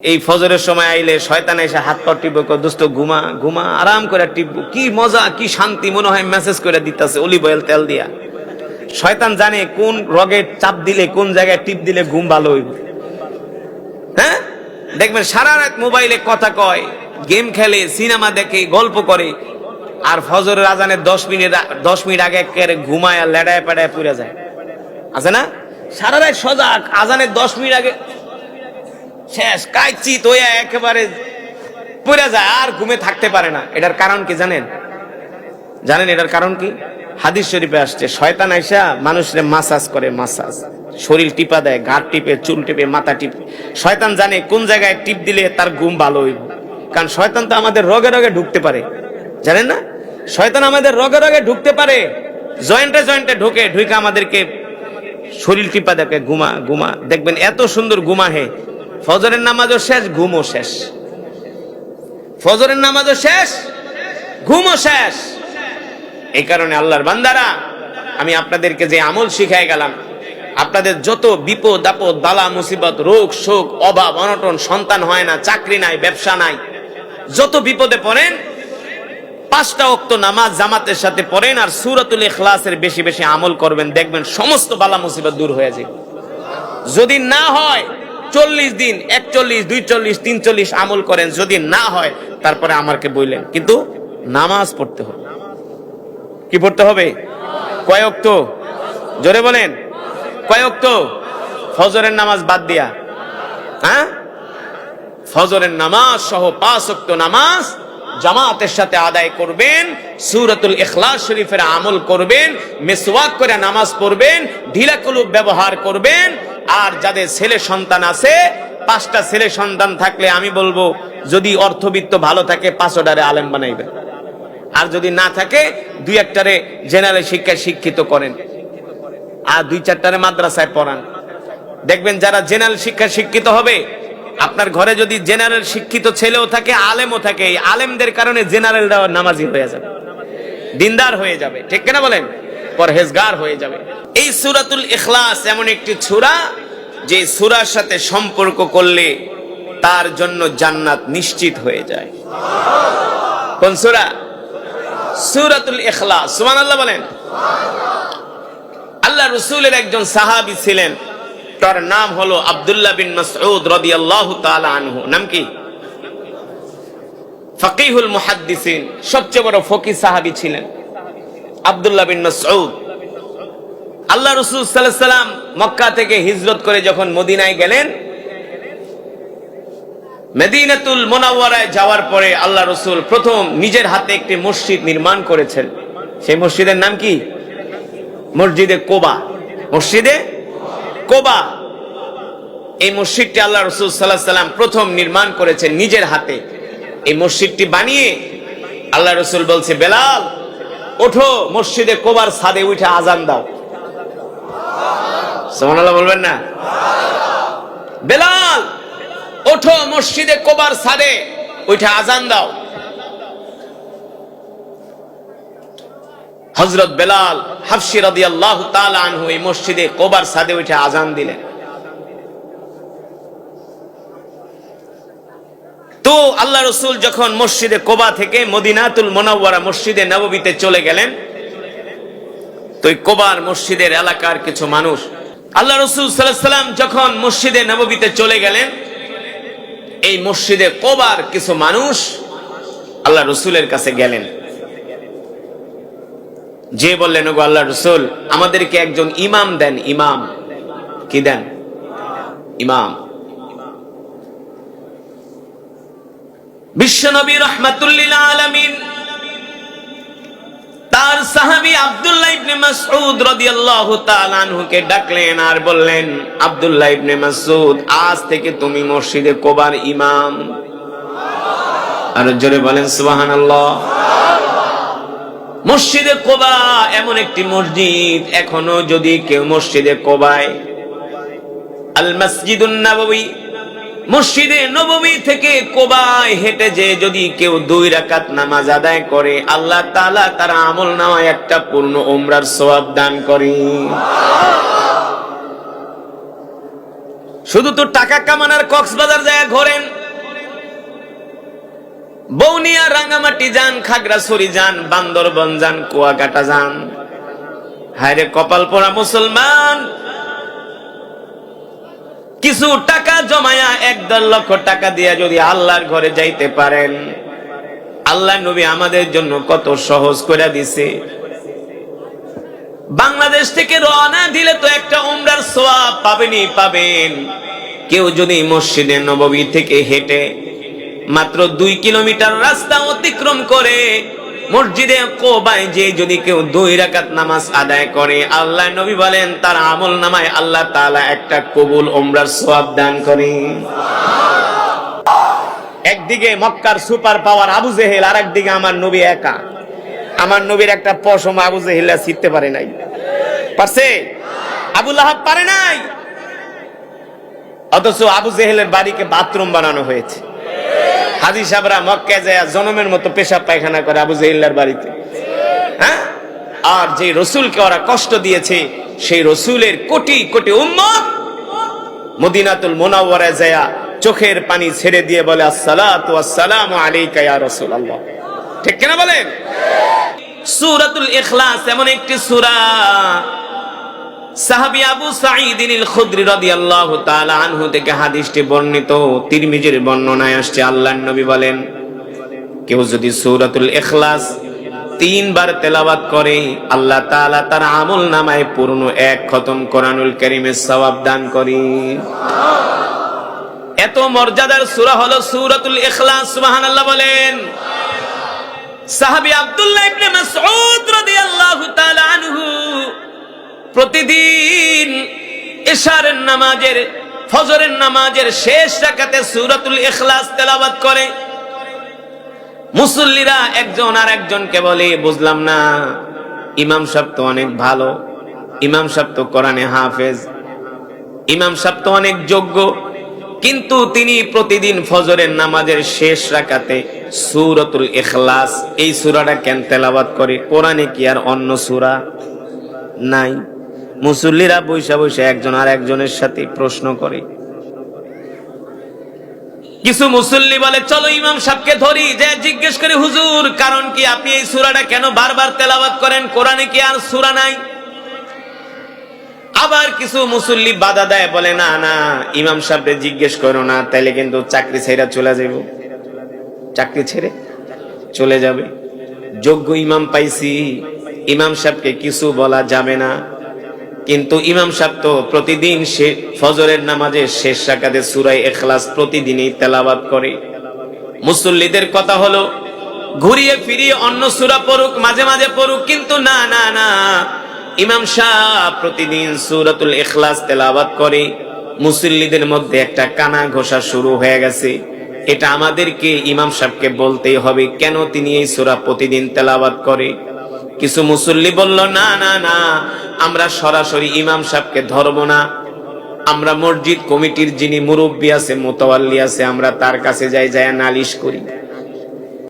এই ফজরের সময় আইলে শয়তান এসে হাত পা টিপে দোস্ত, ঘুমা ঘুমা, আরাম করে টিপবো। কি মজা, কি শান্তি, মনে হয় মেসেজ করে দিতেছে অলিভ অয়েল তেল দিয়া। শয়তান জানে কোন রগে চাপ দিলে, কোন জায়গায় টিপ দিলে ঘুম ভালো হইব। হ্যাঁ? দেখবেন সারা রাত মোবাইলে কথা কয়, গেম খেলে, সিনেমা দেখে, গল্প করে, আর ফজরের আজানের দশ মিনিট দশ মিনিট আগে ঘুমায় লেড়ায় পেড়ায় পুড়ে যায়। আছে না? সারা রাত সজাগ আজানের দশ মিনিট আগে শেষ কাইচিত হয়ে একেবারে পড়ে যায়, আর ঘুমে থাকতে পারে না। এটার কারণ কি জানেন? জানেন এটার কারণ কি? হাদিস শরীফে আসছে, শয়তান আইসা মানুষের মাসাজ করে মাসাজ শরীর টিপা দেয় ঘাট টিপে, চুল টিপে, মাথা টিপে। শয়তান জানে কোন জায়গায় টিপ দিলে তার ঘুম ভালো হইব। কারণ শয়তান তো আমাদের রগে রগে ঢুকতে পারে। জানেন না? শয়তান আমাদের রগে রগে ঢুকতে পারে। জয়েন্টে জয়েন্টে ঢুকে ঢুকে আমাদেরকে শরীর টিপা দেখে, ঘুমা ঘুমা। দেখবেন এত সুন্দর ঘুমা হে ফজরের নামাজও শেষ, ঘুমও শেষ। ফজরের নামাজও শেষ, ঘুমও শেষ। এই কারণে আল্লাহর বান্দারা, আমি আপনাদেরকে যে আমল শিখাই গেলাম, আপনাদের যত বিপদ, আপদ, বালা, মুসিবত, রোগ, শোক, অভাব, অনটন, সন্তান হয় না, চাকরি নাই, ব্যবসা নাই, যত বিপদে পড়েন, পাঁচটা অক্ত নামাজ জামাতের সাথে পড়েন আর সুরাতুল ইখলাসের বেশি বেশি আমল করবেন, দেখবেন সমস্ত বালা মুসিবত দূর হয়ে যাবে যদি না হয় চল্লিশ দিন, একচল্লিশ দুই চল্লিশ তিন চল্লিশ আমল করেন, যদি না হয়, তারপরে আমাকে বললেন। কিন্তু নামাজ পড়তে হবে। কি পড়তে হবে? কয়েক তো জোরে বলেন। কয়েক তো ফজরের নামাজ বাদ দিয়া। হ্যাঁ? ফজরের নামাজ সহ পাঁচ অক্ত নামাজ জামাতের সাথে আদায় করবেন, সুরাতুল ইখলাস শরীফের আমল করবেন, মেসওয়াক করে নামাজ পড়বেন, ঢিলাকুলুব ব্যবহার করবেন আর যাদের ছেলে সন্তান আছে, পাঁচটা ছেলে সন্তান থাকলে আমি বলব, যদি অর্থবিত্ত ভালো থাকে, পাঁচ পাঁচটারে আলেম বানাইবেন আর যদি না থাকে, দুই একটারে জেনারেল শিক্ষায় শিক্ষিত করেন। আর দুই চারটারে মাদ্রাসায় পড়ান। দেখবেন যারা জেনারেল শিক্ষায় শিক্ষিত হবে, আপনার ঘরে যদি জেনারেল শিক্ষিত ছেলেও থাকে, আলেমও থাকে, এই আলেমদের কারণে জেনারেলরা নামাজি হয়ে যাবে। দিনদার হয়ে যাবে। ঠিক কিনা বলেন? পরহেজগার হয়ে যাবে। এই সুরাতুল ইখলাস এমন একটি সূরা যে সূরার সাথে সম্পর্ক করলে তার জন্য জান্নাত নিশ্চিত হয়ে যায়। কোন সূরা? সুরাতুল ইখলাস। সুবহানাল্লাহ বলেন। আল্লাহ রসুলের একজন সাহাবি ছিলেন। তার নাম হলো আব্দুল্লাহ বিন মাসউদ রাদিয়াল্লাহু তাআলা আনহু। নাম কি? ফকিহুল মুহাদ্দিসিন। সবচেয়ে বড় ফকি সাহাবী ছিলেন। আব্দুল্লাহ বিন মাসউদ। আল্লাহ রসুল সাল্লাম মক্কা থেকে হিজরত করে যখন মদিনায় গেলেন, মেদিনাতুল মোনাওয়ারায় যাওয়ার পরে আল্লাহ রসুল প্রথম নিজের হাতে একটি মসজিদ নির্মাণ করেছেন। সেই মসজিদের নাম কি? মসজিদে কোবা। মসজিদে কোবা। এই মসজিদটি আল্লাহ রসুল সাল্লাহ সাল্লাম প্রথম নির্মাণ করেছেন নিজের হাতে। এই মসজিদটি বানিয়ে আল্লাহ রসুল বলছে, বেলাল ওঠো, মসজিদে কোবার ছাদে উঠে আজান দাও। সোমানাল্লাহ বলবেন না? বেলাল, ওঠো, মসজিদে কোবার সাদে উঠে আজান দাও। হজরত বেলাল হাফসি রাদি আল্লাহ আনহু এই মসজিদে কোবার সাদে উঠে আজান দিলেন। তো আল্লাহ রসুল যখন মসজিদে কোবা থেকে মদিনাতুল মোনাওয়ারা মসজিদে নববীতে চলে গেলেন, তো কোবার মসজিদের এলাকার কিছু মানুষ, আল্লাহ রসুল সাল্লাম যখন মসজিদে নববীতে চলে গেলেন, এই মসজিদে কোবার কিছু মানুষ আল্লাহ রসুলের কাছে গেলেন। যে বললেন, ওগো আল্লাহ রসুল, আমাদেরকে একজন ইমাম দেন। ইমাম, কি দেন? ইমাম। বিশ্বনবী রহমাতুল্লিল আলামিন, তার সাহাবী আব্দুল্লাহ ইবনে মাসউদ রাদিয়াল্লাহু তাআলা আনহুকে ডাকলেন আর বললেন, আব্দুল্লাহ ইবনে মাসউদ, আজ থেকে তুমি মসজিদে কোবার ইমাম? আর জোরে বলেন, সুবহানাল্লাহ। মসজিদে কোবা এমন একটি মসজিদ এখনও যদি কেউ মসজিদে কোবায় আল মসজিদুন নববী মসজিদে নববী থেকে কোবায় হেঁটে যে যদি কেউ দুই রাকাত নামাজ আদায় করে, আল্লাহ তাআলা তার আমল নামায় একটা পূর্ণ ওমরার সওয়াব দান করে। শুধু তো টাকা কামানার কক্সবাজার যায় ঘোরেন। বৌনিয়া রাঙামাটি যান, খাগড়াছড়ি যান, বান্দরবন যান, কুয়াকাটা যান। হায়রে কপাল পোড়া মুসলমান কিছু টাকা জমায়া এক দেড় লক্ষ টাকা দিয়া যদি আল্লাহর ঘরে যাইতে পারেন আল্লাহ নবী আমাদের জন্য কত সহজ করে দিছে। বাংলাদেশ থেকে রওনা দিলে তো একটা উমরার সোয়াব পাবেনই পাবেন। কেউ যদি মসজিদে নববী থেকে হেঁটে মাত্র দুই কিলোমিটার রাস্তা অতিক্রম করে মসজিদে কোবায় যে যদি কেউ দুই রাকাত নামাজ আদায় করে, আল্লাহ নবী বলেন, তার আমল নামায় আল্লাহ তাআলা একটা কবুল ওমরার সোয়াব দান করে। একদিকে মক্কার সুপার পাওয়ার আবু জেহেল আর একদিকে আমার নবী একা। আমার নবীর একটা পশম আবু জেহেলা শিখতে পারে নাই। পারছে? আবু লাহাব পারে নাই। অথচ আবু জেহেলের বাড়িকে বাথরুম বানানো হয়েছে। হাজি সাহরা মক্কায় যায়, জনমের মতো পেশাব পায়খানা করে আবু জেহিল্লার বাড়িতে। হ্যাঁ? আর যে রসুলকে ওরা কষ্ট দিয়েছে, সেই রসুলের কোটি কোটি উম্মত মদিনাতুল মোনাওয়ারা যায় চোখের পানি ছেড়ে দিয়ে বলে, আসসালাতু আসসালামু আলাইকা ইয়া রাসূলুল্লাহ। ঠিক কিনা বলেন? সূরাতুল ইখলাস এমন একটি সূরা সাহাবী আবু সাঈদ আল খুদরি রাদিয়াল্লাহু তাআলা আনহু থেকে হাদিসটি বর্ণিত। তিরমিজির বর্ণনায় আসছে, আল্লাহর নবী বলেন, কেউ যদি সূরাতুল ইখলাস তিনবার তেলাওয়াত করে, আল্লাহ তাআলা তার আমল নামায় পূর্ণ এক খতম কোরআনুল কারীমের সওয়াব দান করে। এত মর্যাদার সূরা হলো সূরাতুল ইখলাস, সুবহানাল্লাহ বলেন। সাহাবী আব্দুল্লাহ ইবনে মাসউদ রাদিয়াল্লাহু তাআলা আনহু প্রতিদিন এশারের নামাজের, ফজরের নামাজের শেষ রাকাতে সূরাতুল ইখলাস তেলাওয়াত করে। মুসল্লিরা একজন আর একজনকে বলে, বুঝলাম না, ইমাম সাহেব তো অনেক ভালো, ইমাম সাহেব তো কোরআনে হাফেজ, ইমাম সাহেব তো অনেক যোগ্য। কিন্তু তিনি প্রতিদিন ফজরের নামাজের শেষ রাখাতে সুরতুল এখলাস এই সূরাটা কেন তেলাওয়াত করে? কোরআনে কি আর অন্য সূরা নাই? মুসল্লিরা বৈশা বৈশা একজন আর একজনের সাথে প্রশ্ন করে। কিছু মুসল্লি বলে, চলো ইমাম সাহেবকে ধরি। যে জিজ্ঞেস করি, হুজুর, কারণ কি আপনি এই সূরাটা কেন বারবার তেলাওয়াত করেন? কোরআনে কি আর সূরা নাই? আবার কিছু মুসল্লি বাধা দেয়, বলে, না না, ইমাম সাহেবকে জিজ্ঞেস করো না, তাইলে কিন্তু চাকরি ছেড়ে চলে যাব। চাকরি ছেড়ে চলে যাবে। যোগ্য ইমাম পাইছি, ইমাম সাহেবকে কিছু বলা যাবে না। কিন্তু ইমাম সাহেব তো প্রতিদিন সে ফজরের নামাজে শেষ রাকাতে সুরাই এখলাস প্রতিদিনই তেলাবাদ করে। মুসল্লিদের কথা হলো, ঘুরিয়ে ফিরিয়ে অন্য সুরা পড়ুক, মাঝে মাঝে পড়ুক, কিন্তু না না না। ইমাম শাহ প্রতিদিন সুরাতুল এখলাস তেলাবাদ করে। মুসল্লিদের মধ্যে একটা কানা ঘোষা শুরু হয়ে গেছে। এটা আমাদেরকে ইমাম সাহেবকে বলতেই হবে, কেন তিনি এই সুরা প্রতিদিন তেলাবাদ করে? কিছু মুসল্লি বলল, না না না। আমরা সরাসরি ইমাম সাহেবকে ধরবো না। আমরা মসজিদ কমিটির যিনি মুরব্বী আছে মোতাবাল্লি আছে, আমরা তার কাছে যাই যায় নালিশ করি।